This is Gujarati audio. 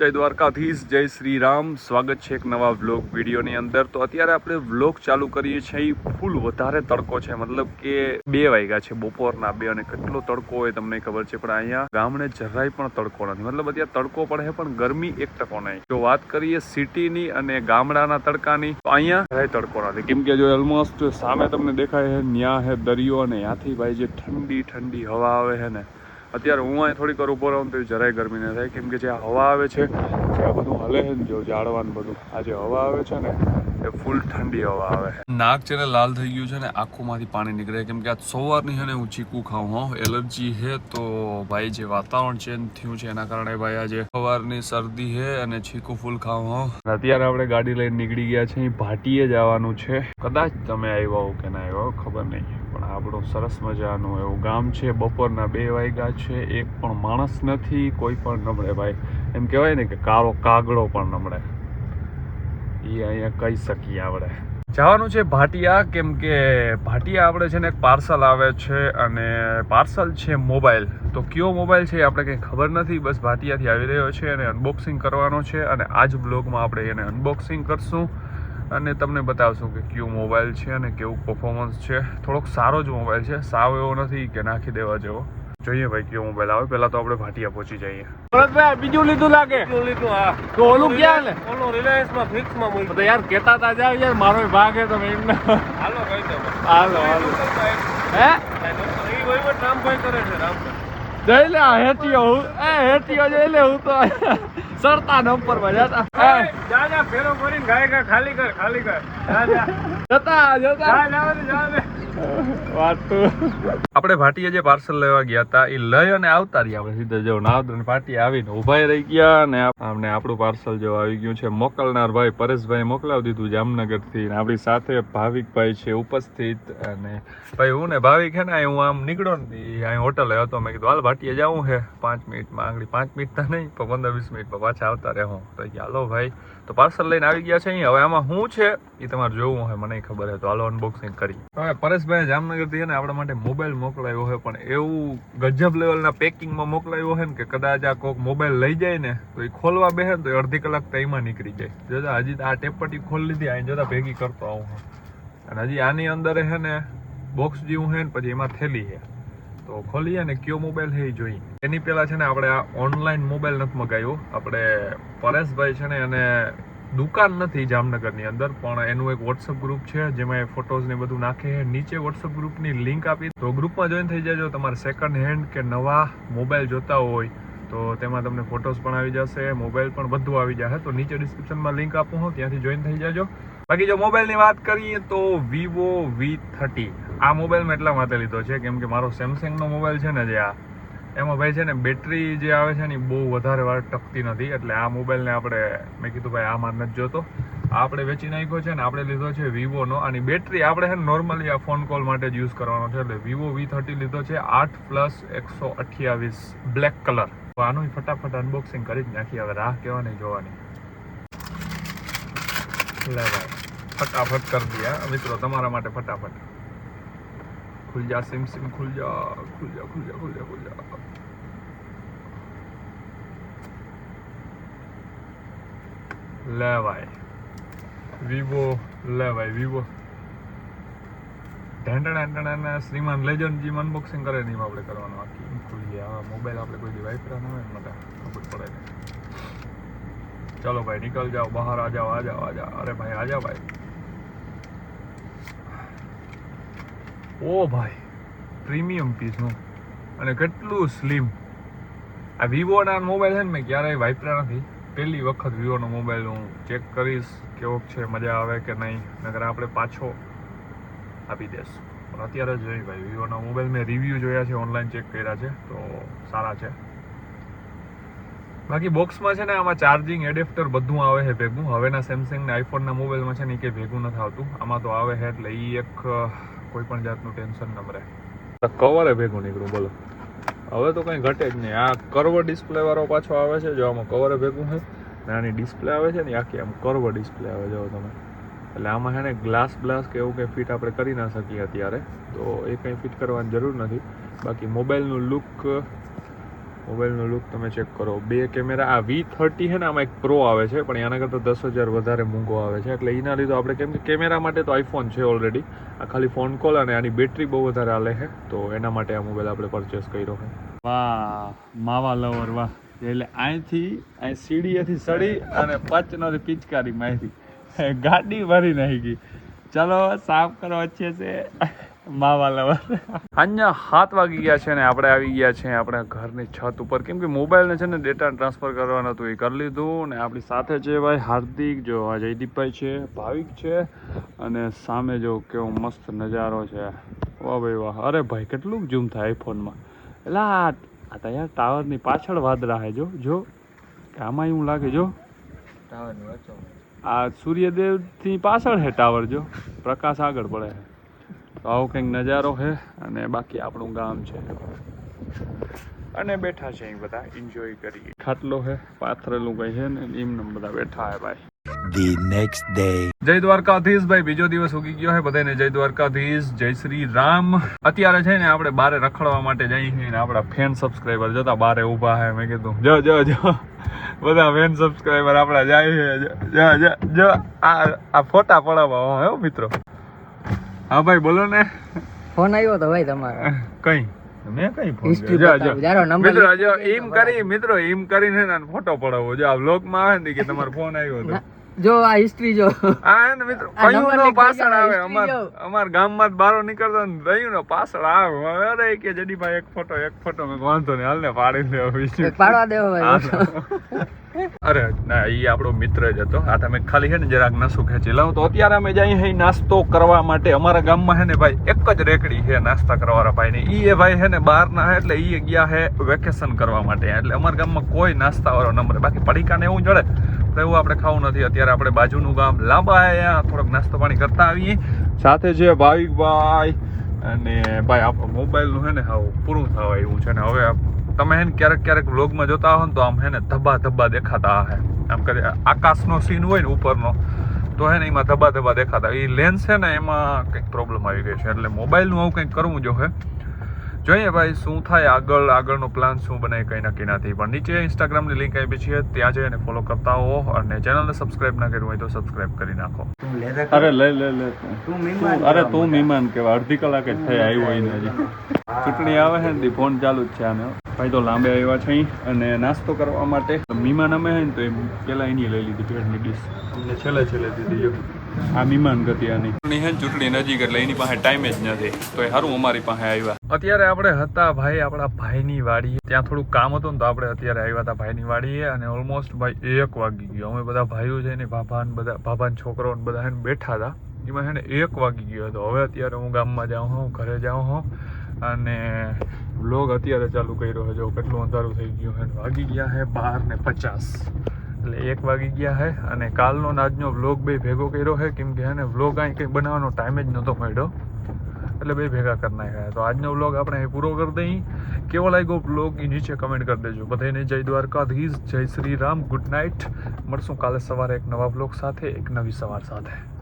જય દ્વારકાધીશ, જય શ્રી રામ સ્વાગત છે એક નવા વ્લોગ વિડીયોની અંદર. તો અત્યારે આપણે વ્લોગ ચાલુ કરીએ છીએ. ફૂલ વધારે તડકો છે. મતલબ કે બે વાગ્યા છે બપોરના બે અને કેટલો તડકો હોય તમને ખબર છે. પણ અહીંયા ગામડે જરાય પણ તડકો નથી. મતલબ અત્યારે તડકો પડે પણ ગરમી એક ટકો નહીં. જો વાત કરીએ સિટીની અને ગામડાના તડકાની, તો અહીંયા જરાય તડકો નથી. કેમ કે જો ઓલમોસ્ટ સામે તમને દેખાય છે, ન્યા હે દરિયો અને ત્યાંથી ભાઈ જે ઠંડી ઠંડી હવા આવે છે ને અત્યારે હું અહીં થોડીક વાર ઊભો રહું તો જરાય ગરમી ન થાય. કેમ કે જે હવા આવે છે, જે આ બધું હલે છે ને જો ઝાડવાનું બધું, આ જે હવા આવે છે ને, એ ફૂલ ઠંડી હવા આવે. છે નાક છે ને લાલ થઈ ગયું છે ને આંખોમાંથી પાણી નીકળે કેમ કે આજ સવારની છે ને હું ચીકુ ખાઉં, હો. એલર્જી છે તો ભાઈ જે વાતાવરણ ચેન્જ થયું છે એના કારણે ભાઈ આજે સવારની શરદી છે અને ચીકુ ફૂલ ખાઉં, હો. અત્યારે આપણે ગાડી લઈને નીકળી ગયા છે ભાટીએ જવાનું છે. કદાચ તમે આવ્યા હો કે ના આવ્યા ખબર નહીં. પણ આપણું સરસ મજાનું એવું ગામ છે. બપોરના બે વાગ્યા છે. એક પણ માણસ નથી, કોઈ પણ નમળે ભાઈ. એમ કહેવાય ને કે કાળો કાગડો પણ નમળે એ અહીંયા કહી શકીએ આપણે. જવાનું છે ભાટિયા. કેમ કે ભાટિયા આપણે છે ને એક પાર્સલ આવે છે અને પાર્સલ છે મોબાઈલ. તો કયો મોબાઈલ છે આપણે કંઈ ખબર નથી. બસ ભાટિયાથી આવી રહ્યો છે અને અનબોક્સિંગ કરવાનો છે અને આ જ બ્લોગમાં આપણે એને અનબોક્સિંગ કરશું. અને તમને બતાવશું કે કયો મોબાઈલ છે અને કેવું પરફોર્મન્સ છે. થોડોક સારો જ મોબાઈલ છે. સાવ એવો નથી કે નાખી દેવા જેવો. જોઈએ ભાઈ કયો મોબાઈલ આવે. પહેલા તો આપણે ભાટિયા પહોંચી જઈએ. ભરતભાઈ બીજું લીધું લાગે? લીધું હા. તો ઓલું ક્યાં ને ઓલું રિલાયન્સમાં ફિક્સમાં મૂકી યાર કેતા તા જાવ યાર મારો ભાગ હે તમે એમને હાલો કહી દો. હાલો હાલો. હે? એ વહીવટ રામભાઈ કરે છે રામભાઈ. જઈ લે હેટીઓ હું એ હેટીઓ જઈ લે હું તો સરતા નંબરમાં જતા. જા જા ફેરો કરીને ગાય ગા ખાલી કર ખાલી કર. જા જા જતા જતા. જા જા દે, જા દે વાત આપણે ભાટીએ જે પાર્સલ લેવા ગયા હતા એ લઈ અને આવતા રહ્યા. આપણે સીધા જો નાવદન ભાટી આવીને ઊભા રહી ગયા અને આપણે આપણું પાર્સલ જો આવી ગયું છે. મોકલનાર ભાઈ પરેશભાઈ મોકલાવી દીધું જામનગરથી આપણી સાથે ભાવિકભાઈ છે ઉપસ્થિત. અને ભાઈ હું ને ભાવિક છે ને હું આમ નીકળો ને અહીં હોટલે હતો. મેં કીધું હાલ ભાટીએ જવું છે પાંચ મિનિટમાં આંગળી પાંચ મિનિટ તો નહીં પણ પંદર વીસ મિનિટમાં પાછા આવતા રહેવું તો ચાલો ભાઈ. તો પાર્સલ લઈને આવી ગયા છે અહીં હવે આમાં શું છે એ તમારે જોવું હોય, મને ખબર છે તો હાલો અનબોક્સિંગ કરી. હવે પરેશભાઈ જામનગરથી ને આપણા માટે મોબાઈલ મોકલાયો હોય, પણ એવું ગજબ લેવલના પેકિંગમાં મોકલાયો હોય ને કે કદાચ આ કોઈક મોબાઈલ લઈ જાય ને, તો એ ખોલવા બેસે ને તો અડધી કલાક તો એમાં નીકળી જાય. જોતા હજી આ ટેપટી ખોલી લીધી અહીં જોતા ભેગી કરતો આવું. અને હજી આની અંદર છે ને બોક્સ જેવું છે ને, પછી એમાં થેલી છે. તો ખોલીએ અને કયો મોબાઈલ છે એ જોઈએ. એની પહેલાં છે ને આપણે આ ઓનલાઈન મોબાઈલ નથી મગાવ્યો આપણે પરેશભાઈ છે ને એને દુકાન નથી જામનગરની અંદર, પણ એનું એક વોટ્સઅપ ગ્રુપ છે, જેમાં એ ફોટોઝ ને બધું નાખે છે. નીચે વોટ્સઅપ ગ્રુપની લિંક આપી. તો ગ્રુપમાં જોઈન થઈ જજો. તમારે સેકન્ડ હેન્ડ કે નવા મોબાઈલ જોતા હોય, તો તેમાં તમને ફોટોઝ પણ આવી જશે મોબાઈલ પણ બધું આવી જશે. તો નીચે ડિસ્ક્રિપ્શનમાં લિંક આપું હું, ત્યાંથી જોઈન થઈ જજો. બાકી જો મોબાઈલની વાત કરીએ તો વિવો વી થર્ટી આ મોબાઈલ મેં એટલા માટે લીધો છે, કેમ કે મારો સેમસંગનો મોબાઈલ છે ને જે આ, એમાં ભાઈ છે ને બેટરી જે આવે છે ને બહુ વધારે વાર ટકતી નથી, એટલે આ મોબાઈલને આપણે, મેં કીધું ભાઈ આ આમાં નથી જોતો આપણે વેચી નાખ્યો છે ને આપણે લીધો છે વિવોનો અને બેટરી આપણે છે નોર્મલી આ ફોન કોલ માટે જ યુઝ કરવાનો છે, એટલે વિવો વી થર્ટી લીધો છે, આઠ પ્લસ એકસો અઠ્યાવીસ બ્લેક કલર આનું ફટાફટ અનબોક્સિંગ કરી જ નાખી હવે રાહ કહેવાની જોવાની. લે ભાઈ, ફટાફટ કરી દઈએ, મિત્રો, તમારા માટે ફટાફટ. ખુલ જા સિમ સિમ ખુલ જા ખુલ જા ખુલ જા ખુલ જા ખુલ જા લે ભાઈ વિવો લે ભાઈ વિવો ઢેંટણ ઢેંટણ શ્રીમાન લેજન્ડ જી અનબોક્સિંગ કરે ને એમાં આપણે કરવાનું આખી એમ ખુલી જાય હવે મોબાઈલ આપણે કોઈ દી વાપરા ન હોય ને માટે ખબર પડે ને ચલો ભાઈ નિકલ જાઓ બહાર આ જાઓ આ જાઓ આ જાઓ અરે ભાઈ આ જાઓ ભાઈ ઓ ભાઈ, પ્રીમિયમ પીસનું અને કેટલું સ્લિમ આ વિવોના મોબાઈલ છે ને મેં ક્યારેય વાપર્યા નથી. પહેલી વખત વિવોનો મોબાઈલ હું ચેક કરીશ, કેવો છે, મજા આવે કે નહીં. નગર આપણે પાછો આપી દઈશ. પણ અત્યારે જોઈ ભાઈ, વિવોના મોબાઈલ મેં રિવ્યૂ જોયા છે ઓનલાઈન ચેક કર્યા છે, તો સારા છે. બાકી બોક્સમાં છે ને આમાં ચાર્જિંગ એડેપ્ટર બધું આવે છે ભેગું. હવેના સેમસંગ ને આઈફોનના મોબાઈલમાં છે ને કંઈ ભેગું નથી આવતું. આમાં તો આવે છે એટલે એ એક કોઈ પણ જાતનું ટેન્શન ન રહે. કવરે ભેગું નીકળું, બોલો. હવે તો કંઈ ઘટે જ નહીં. આ કર્વ ડિસ્પ્લે વાળો પાછો આવે છે, જો આમાં કવરે ભેગું ને આની ડિસ્પ્લે આવે છે ને આખી આમ કર્વ ડિસ્પ્લે આવે, જો તમે. એટલે આમાં છે ને, ગ્લાસ બ્લાસ કે એવું કંઈ ફિટ આપણે કરી ના શકીએ અત્યારે, તો એ કંઈ ફિટ કરવાની જરૂર નથી. બાકી મોબાઈલનું લુક મોબાઈલનો લુક તમે ચેક કરો. બે કેમેરા આ વી થર્ટી છે ને, આમાં એક પ્રો આવે છે, પણ એના કરતાં દસ હજાર વધારે મોંઘો આવે છે. એટલે એના લીધો આપણે કેમ કે કેમેરા માટે તો આઈફોન છે ઓલરેડી આ ખાલી ફોન કોલ અને આની બેટરી બહુ વધારે હાલે છે. તો એના માટે આ મોબાઈલ આપણે પરચેસ કર્યો છે. વાહ, માવા લવર વાહ. એટલે અહીંથી અહીં સીડીએથી સડી અને પચનોથી પિચકારી માહિતી ગાડી ભરી નાખી. ગઈ ચલો, સાફ કરવા છે. માવા લવર અહીંયા હાથ વાગી ગયા છે ને આપણે આવી ગયા છે આપણે ઘરની છત ઉપર. કેમ કે મોબાઈલને છે ને ડેટા ટ્રાન્સફર કરવાનો હતું એ કરી લીધું ને આપણી સાથે છે ભાઈ હાર્દિક જો આ જયદીપભાઈ છે ભાવિક છે અને સામે જો કેવો મસ્ત નજારો છે. વાહ ભાઈ વાહ. અરે ભાઈ કેટલું ઝૂમ થાય આઈફોનમાં એટલે આ આ તો યાર ટાવરની પાછળ વાદળા છે જો જો. કે આમાં એવું લાગે જો. આ સૂર્યદેવથી પાછળ છે ટાવર જો. પ્રકાશ આગળ પડે છે. તો આવો કંઈક નજારો છે અને બાકી આપણું ગામ છે. અને બેઠા છે અહીં બધા એન્જોય કરીએ. ખાટલો છે પાથરેલું કઈ છે ને એમને બધા બેઠા છે ભાઈ. જય દ્વારકાધીશ બીજો દિવસ ઉગી ગયો છે બધાને જય દ્વારકાધીશ જય શ્રી રામ. અત્યારે છે ને આપણે બારે રખડવા માટે જઈએ છીએ ને આપણા ફેન સબસ્ક્રાઈબર જતા બારે ઊભા છે મેં કીધું જો જો જો. બધા ફેન સબસ્ક્રાઈબર આપણા જાય છે જો જો જો. આ આ ફોટા પડાવવા હો મિત્રો. હા ભાઈ બોલો ને. ફોન આવ્યો તો ભાઈ તમારો. કઈ? મેં કઈ ફોન મિત્રો જો એમ કરી મિત્રો એમ કરીને ને ફોટો પડાવો જો આ vlog માં આવે ને કે તમારો ફોન આવ્યો હતો જો આ હિસ્ટ્રી જો. આ હે ને મિત્રો કયું નો પાછળ આવે? અમાર અમાર ગામમાં જ બારો નીકળતો ને રહ્યું ને પાછળ આવે અરે કે જડીભાઈ એક ફોટો એક ફોટો મેં વાંધો નહીં હાલ ને પાડી દે હવે પાડવા દેવો ભાઈ અરે ના એ આપણો મિત્ર જ હતો. આ તમે ખાલી છે ને જરાક નસું ખેંચી લાવો. તો અત્યારે અમે જઈ હે નાસ્તો કરવા માટે. અમારા ગામમાં હે ને ભાઈ એક જ રેકડી છે નાસ્તા કરવાવાળા ભાઈ ને ઈ એ ભાઈ હે ને બહાર ના હે એટલે ઈ ગયા હે વેકેશન કરવા માટે. એટલે અમારા ગામમાં કોઈ નાસ્તા વાળો નંબર બાકી પડીકા ને એવું જડે તો એવું આપણે ખાવું નથી. અત્યારે આપણે બાજુનું ગામ લાંબા આવ્યા થોડોક નાસ્તો પાણી કરતા આવીએ. સાથે છે ભાવિકભાઈ અને ભાઈ આપણો મોબાઈલનું છે ને હાવ પૂરું થવા એવું છે ને હવે આ તમે હે ને ક્યારેક ક્યારેક વ્લોગમાં જોતા હો ને તો આમ હે ને ધબ્બા ધબ્બા દેખાતા હે. આમ કરે આકાશનો સીન હોય ને ઉપરનો, તો હે ને એમાં ધબ્બા ધબ્બા દેખાતા એ લેન્સ છે ને એમાં કંઈક પ્રોબ્લેમ આવી ગઈ છે. એટલે મોબાઈલનું આવું કંઈક કરવું જો હે. જોઈએ ભાઈ શું થાય આગળ આગળનો પ્લાન શું બને કંઈ નક્કી નથી પણ નીચે ઇન્સ્ટાગ્રામની લિંક આપી છે ત્યાં જઈને ફોલો કરતા હો અને ચેનલને સબસ્ક્રાઇબ ના કર્યું હોય તો સબસ્ક્રાઇબ કરી નાખો. અરે લે લે લે. તું અરે તું મહેમાન કેવા અડધી કલાક જ થઈ આવ્યો હોય હજી. ચૂંટણી આવે છે ને ફોન ચાલુ જ છે આને. ભાઈ તો લાંબે આવ્યા છે અહીં અને નાસ્તો કરવા માટે. મહેમાન અમે હે ને તો એમ પેલા એની લઈ લીધી ભેળની ડીશ અમને છેલ્લે છેલ્લે દીધી. જો આ મહેમાન ગતિ આની ચૂંટણી નજીક એટલે એની પાસે ટાઈમ જ નથી. તો એ સારું અમારી પાસે આવ્યા. અત્યારે આપણે હતા ભાઈ આપણા ભાઈની વાડીએ. ત્યાં થોડું કામ હતું ને તો આપણે અત્યારે આવ્યા હતા ભાઈની વાડીએ અને ઓલમોસ્ટ ભાઈ એક વાગી ગયો. અમે બધા ભાઈઓ છે ને ભાભાને બધા ભાભાને છોકરો ને બધા એને બેઠા હતા. એમાં હે ને એક વાગી ગયો હતો. હવે અત્યારે હું ગામમાં જાઉં હું ઘરે જાઉં હું અને બ્લોગ અત્યારે ચાલુ કર્યો છે. જો કેટલું અંધારું થઈ ગયું છે વાગી ગયા છે બાર ને પચાસ. એટલે એક વાગી ગયા છે અને કાલનો આજનો વ્લોગ બે ભેગો કર્યો છે કેમ કે એને વ્લોગ અહીં કંઈ બનાવવાનો ટાઈમ જ નહોતો મળ્યો. એટલે બે ભેગા કરી નાખ્યા તો આજનો વ્લોગ આપણે અહીં પૂરો કરી દઈ કેવો લાગ્યો વ્લોગ એ નીચે કમેન્ટ કરી દેજો. બધાને જય દ્વારકાધીશ, જય શ્રી રામ ગુડ નાઇટ મળશું કાલે સવારે એક નવા વ્લોગ સાથે, એક નવી સવાર સાથે.